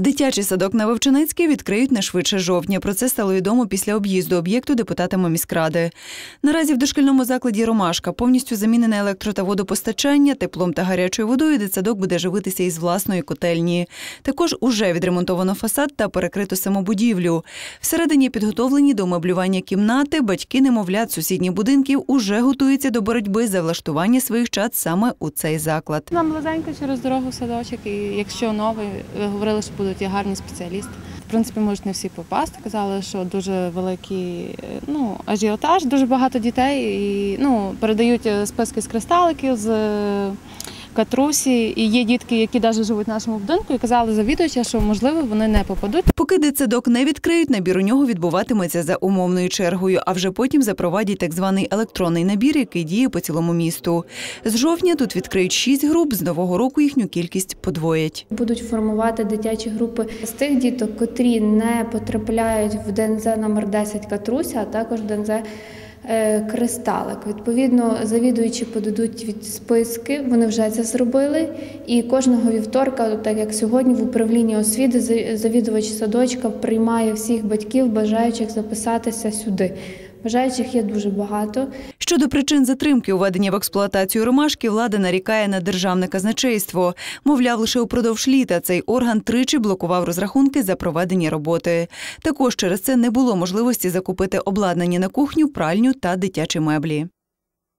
Дитячий садок на Вовчинецькій відкриють не швидше жовтня. Про це стало відомо після об'їзду об'єкту депутатами міськради. Наразі в дошкільному закладі Ромашка повністю замінене електро та водопостачання, теплом та гарячою водою дитсадок буде живитися із власної котельні. Також уже відремонтовано фасад та перекрито самобудівлю. Всередині підготовлені до меблювання кімнати. Батьки немовлят сусідніх будинків уже готуються до боротьби за влаштування своїх чад саме у цей заклад. Нам близенько через дорогу садочок, і якщо новий, говорили, що будуть і гарні спеціалісти. В принципі, можуть не всі попасти. Казали, що дуже великий е, ну, ажіотаж, дуже багато дітей. І, ну, передають е, списки з кристаликів, з е, катрусі. І є дітки, які навіть живуть в нашому будинку, і казали завідувача, що можливо вони не попадуть. Поки дитсадок не відкриють, набір у нього відбуватиметься за умовною чергою, а вже потім запровадять так званий електронний набір, який діє по цілому місту. З жовтня тут відкриють шість груп. З нового року їхню кількість подвоять. Будуть формувати дитячі групи з тих діток, котрі не потрапляють в ДНЗ номер 10 Катруся, а також ДНЗ е, Кристалик. Відповідно, завідуючі подадуть від списки, вони вже це зробили. І кожного вівторка, так як сьогодні в управлінні освіти, за- завідувач садочка приймає всіх батьків, бажаючих записатися сюди. Бажаючих є дуже багато. Щодо причин затримки введення в експлуатацію ромашки, влада нарікає на державне казначейство. Мовляв, лише упродовж літа цей орган тричі блокував розрахунки за проведені роботи. Також через це не було можливості закупити обладнання на кухню, пральню та дитячі меблі.